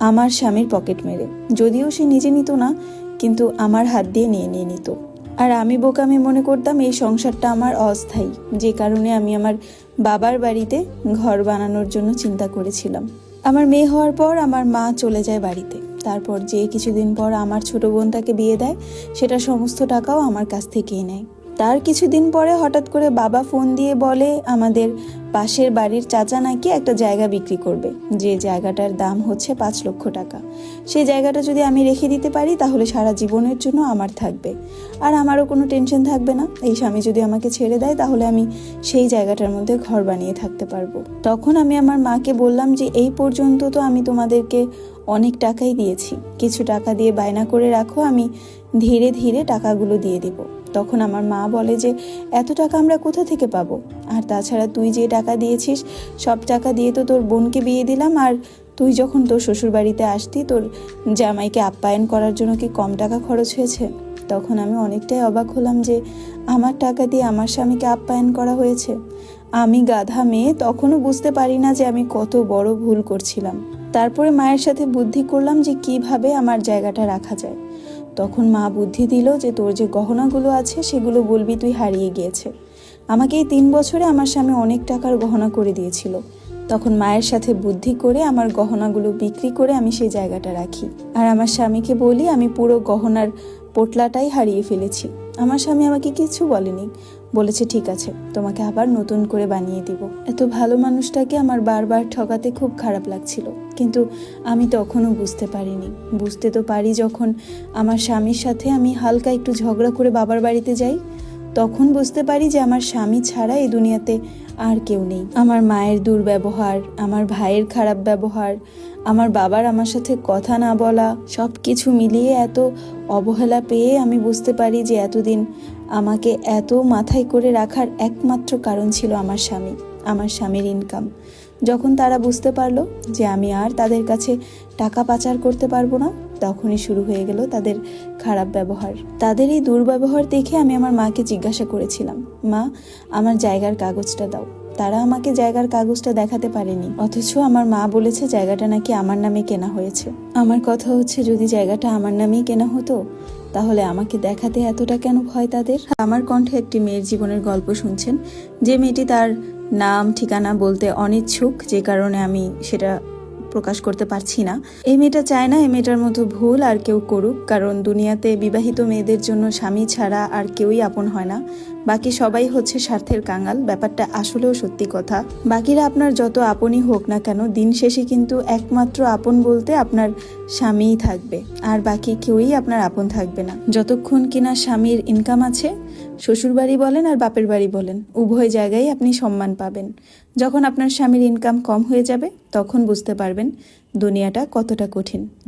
আমার স্বামীর পকেট মেরে। যদিও সে নিজে নিত না, কিন্তু আমার হাত দিয়ে নিয়ে নিয়ে নিত। আর আমি বোকামি মনে করতাম এই সংসারটা আমার অস্থায়ী। যে কারণে আমি আমার বাবার বাড়িতে ঘর বানানোর জন্য চিন্তা করেছিলাম। আমার মেয়ে হওয়ার পর আমার মা চলে যায় বাড়িতে। তারপর যে কিছুদিন পর আমার ছোট বোন তাকে বিয়ে দেয়, সেটা সমস্ত টাকাও আমার কাছ থেকেই নেয়। তার কিছুদিন পরে হঠাৎ করে বাবা ফোন দিয়ে বলে, আমাদের পাশের বাড়ির চাচা নাকি একটা জায়গা বিক্রি করবে। যে জায়গাটার দাম হচ্ছে পাঁচ লক্ষ টাকা। সেই জায়গাটা যদি আমি রেখে দিতে পারি, তাহলে সারা জীবনের জন্য আমার থাকবে। আর আমারও কোনো টেনশন থাকবে না। এই স্বামী যদি আমাকে ছেড়ে দেয়, তাহলে আমি সেই জায়গাটার মধ্যে ঘর বানিয়ে থাকতে পারব। তখন আমি আমার মাকে বললাম যে, এই পর্যন্ত তো আমি তোমাদেরকে অনেক টাকাই দিয়েছি। কিছু টাকা দিয়ে বায়না করে রাখো। আমি ধীরে ধীরে টাকাগুলো দিয়ে দিব। তখন আমার মা বলে যে, এত টাকা আমরা কোথা থেকে পাবো? আর তাছাড়া তুই যে টাকা দিয়েছিস, সব টাকা দিয়ে তো তোর বোনকে বিয়ে দিলাম, আর তুই যখন তোর শ্বশুর বাড়িতে আসতি, তোর জামাইকে আপ্যায়ন করার জন্য কি কম টাকা খরচ হয়েছে? তখন আমি অনেকটাই অবাক হলাম যে, আমার টাকা দিয়ে আমার স্বামীকে আপ্যায়ন করা হয়েছে? আমি গাধা মেয়ে, তখনও বুঝতে পারি না যে আমি কত বড় ভুল করছিলাম। তারপরে মায়ের সাথে বুদ্ধি করলাম যে, কীভাবে আমার জায়গাটা রাখা যায়। তখন মা বুদ্ধি দিল যে তোর যে গহনাগুলো আছে সেগুলো বলবি তুই হারিয়ে গিয়েছে। আমাকে এই তিন বছরে আমার স্বামী অনেক টাকার গহনা করে দিয়েছিল। তখন মায়ের সাথে বুদ্ধি করে আমার গহনাগুলো বিক্রি করে আমি সেই জায়গাটা রাখি। আর আমার স্বামীকে বলি, আমি পুরো গহনার পোটলাটাই হারিয়ে ফেলেছি। আমার স্বামী আমাকে কিছু বলেনি। বলেছে, ঠিক আছে, তোমাকে আবার নতুন করে বানিয়ে দিব। এত ভালো মানুষটাকে আমার বারবার ঠকাতে খুব খারাপ লাগছিল, কিন্তু আমি তখনও বুঝতে পারিনি। বুঝতে তো পারি যখন আমার স্বামীর সাথে আমি হালকা একটু ঝগড়া করে বাবার বাড়িতে যাই। তখন বুঝতে পারি যে আমার স্বামী ছাড়া এই দুনিয়াতে আর কেউ নেই। আমার মায়ের দুর্ব্যবহার, আমার ভাইয়ের খারাপ ব্যবহার, আমার বাবার আমার সাথে কথা না বলা সব কিছু মিলিয়ে এত অবহেলা পেয়ে আমি বুঝতে পারি যে এতদিন আমাকে এত মাথায় করে রাখার একমাত্র কারণ ছিল আমার স্বামী, আমার স্বামীর ইনকাম যখন তারা বুঝতে পারল যে আমি আর তাদের কাছে টাকা পাচার করতে পারব না তখনই শুরু হয়ে গেল তাদের খারাপ ব্যবহার। তাদের এই দুর্ব্যবহার দেখে আমি আমার মাকে জিজ্ঞাসা করেছিলাম, মা, আমার জায়গার কাগজটা দাও। তারা আমাকে জায়গার কাগজটা দেখাতে পারেনি, অথচ আমার মা বলেছে জায়গাটা নাকি আমার নামে কেনা হয়েছে। আমার কথা হচ্ছে, যদি জায়গাটা আমার নামেই কেনা হতো, তাহলে আমাকে দেখাতে এতটা কেন ভয় তাদের? আমার কণ্ঠে একটি মেয়ের জীবনের গল্প শুনছেন, যে মেয়েটি তার নাম, ঠিকানা বলতে অনিচ্ছুক, যে কারণে আমি সেটা প্রকাশ করতে পারছি না। এই মেয়েটা চায় না, এই মেয়েটার মতো ভুল আর কেউ করুক, কারণ দুনিয়াতে বিবাহিত মেয়েদের জন্য স্বামী ছাড়া আর কেউই আপন হয় না। বাকি সবাই হচ্ছে স্বার্থের কাঙাল, ব্যাপারটা আসলেও সত্যি কথা। বাকিরা আপনার যত আপনই হোক না কেন, দিন শেষে কিন্তু একমাত্র আপন বলতে আপনার স্বামীই থাকবে, আর বাকি কেউই আপনার আপন থাকবে না। যতক্ষণ কিনা স্বামীর ইনকাম আছে শ্বশুর বাড়ি বলেন আর বাপের বাড়ি বলেন, উভয় জায়গায় আপনি সম্মান পাবেন। যখন আপনার স্বামীর ইনকাম কম হয়ে যাবে, তখন বুঝতে পারবেন। দুনিয়াটা কতটা কঠিন।